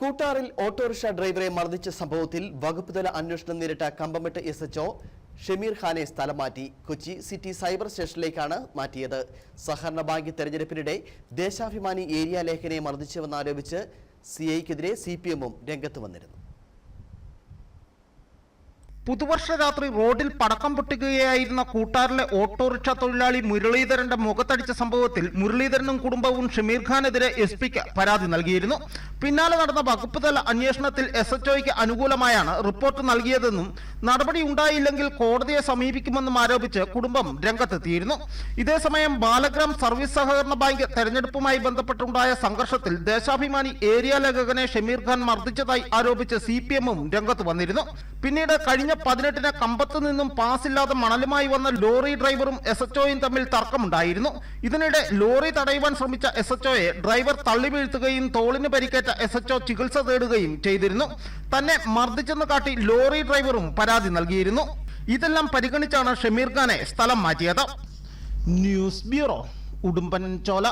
കൂട്ടാറിൽ autorickshaw ഡ്രൈവറെ മർദ്ദിച്ച സംഭവത്തിൽ വകുപ്പുതല അന്വേഷണം നേരിട്ട കമ്പമെട്ട് എസ് എച്ച്ഒ ഷമീർ ഖാനെ സ്ഥലം മാറ്റി കൊച്ചി സിറ്റി സൈബർ സ്റ്റേഷനിലേക്കാണ് മാറ്റിയത്. സഹകരണ ബാങ്ക് തെരഞ്ഞെടുപ്പിനിടെ ദേശാഭിമാനി ഏരിയ ലേഖനെ മർദ്ദിച്ചുവെന്നാരോപിച്ച് സി ഐക്കെതിരെ സി പി എമ്മും രംഗത്ത് വന്നിരുന്നു. പുതുവർഷ രാത്രി റോഡിൽ പടക്കം പൊട്ടിക്കുകയായിരുന്ന കൂട്ടാറിലെ ഓട്ടോറിക്ഷ തൊഴിലാളി മുരളീധരന്റെ മുഖത്തടിച്ച സംഭവത്തിൽ മുരളീധരനും കുടുംബവും ഷമീർ ഖാനെതിരെ എസ് പിക്ക് പരാതി നൽകിയിരുന്നു. പിന്നാലെ നടന്ന വകുപ്പ് തല അന്വേഷണത്തിൽ എസ് എച്ച്ഒയ്ക്ക് അനുകൂലമായാണ് റിപ്പോർട്ട് നൽകിയതെന്നും നടപടി ഉണ്ടായില്ലെങ്കിൽ കോടതിയെ സമീപിക്കുമെന്നും ആരോപിച്ച് കുടുംബം രംഗത്തെത്തിയിരുന്നു. ഇതേസമയം ബാലഗ്രാം സർവീസ് സഹകരണ ബാങ്ക് തെരഞ്ഞെടുപ്പുമായി ബന്ധപ്പെട്ടുണ്ടായ സംഘർഷത്തിൽ ദേശാഭിമാനി ഏരിയ ലേഖകനെ ഷമീർ ഖാൻ മർദ്ദിച്ചതായി ആരോപിച്ച് സി പി എമ്മും രംഗത്ത് വന്നിരുന്നു. പിന്നീട് കഴിഞ്ഞ പതിനെട്ടിന് കമ്പത്ത് നിന്നും പാസില്ലാതെ മണലുമായി വന്ന ലോറി ഡ്രൈവറും എസ് എച്ച്ഒയും തമ്മിൽ തർക്കമുണ്ടായിരുന്നു. ഇതിനിടെ ലോറി തടയുവാൻ ശ്രമിച്ച എസ് എച്ച്ഒയെ ഡ്രൈവർ തള്ളി വീഴ്ത്തുകയും തോളിന് പരിക്കേറ്റ എസ് എച്ച്ഒ ചികിത്സ തേടുകയും ചെയ്തിരുന്നു. തന്നെ മർദ്ദിച്ചെന്ന് കാട്ടി ലോറി ഡ്രൈവറും പരാതി നൽകിയിരുന്നു. ഇതെല്ലാം പരിഗണിച്ചാണ് ഷമീർ ഖാനെ സ്ഥലം മാറ്റിയത്. ന്യൂസ് ബ്യൂറോ ഉടുമ്പൻ ചോല